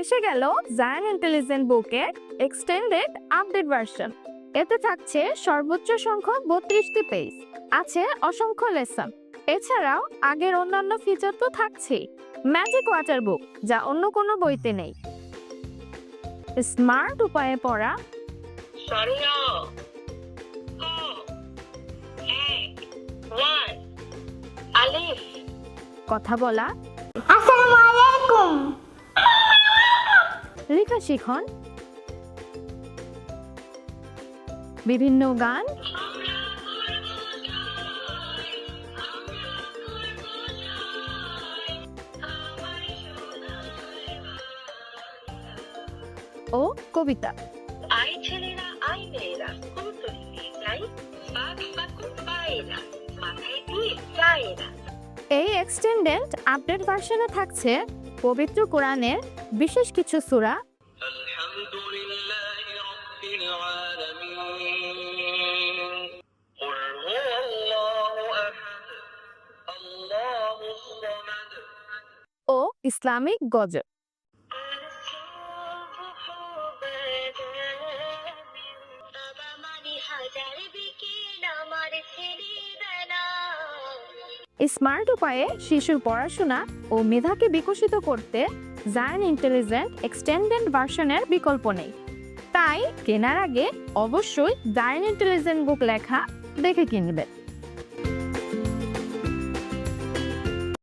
এসে গেল জায়ান ইন্টেলিজেন্ট বুকের এক্সটেন্ডেড আপডেট ভার্সন এতে থাকছে সর্বোচ্চ সংখ্যক বত্রিশটি পেজ আছে অসংখ্য লেসন এছাড়াও আগের অন্যান্য ফিচার তো থাকছেই। ম্যাজিক ওয়াটার বুক যা অন্য কোনো বইতে নেই। স্মার্ট উপায়ে পড়া। কথা বলা। আসসালামু আলাইকুম। শিখন বিভিন্ন গান। ও কবিতা। আই ছেলেরা আই মেয়েরা যাই এই এক্সটেন্ডেড আপডেট ভার্সনে থাকছে পবিত্র কোরআনের বিশেষ কিছু সুরা। العالمين قل هو الله أحد الله الصمد ও ইসলামিক গজল বাবা মানে হাজার বিকেল আমার ছেলেবেলা স্মার্ট উপায়ে শিশুর পড়াশোনা ও মেধাকে বিকশিত করতে জায়ান ইন্টেলিজেন্ট এক্সটেন্ডেড ভার্সনের বিকল্প নেই তাই কেনার আগে অবশ্যই ডাইনিং ইন্টেলিজেন্ট বুক লেখা দেখে কিনবেন।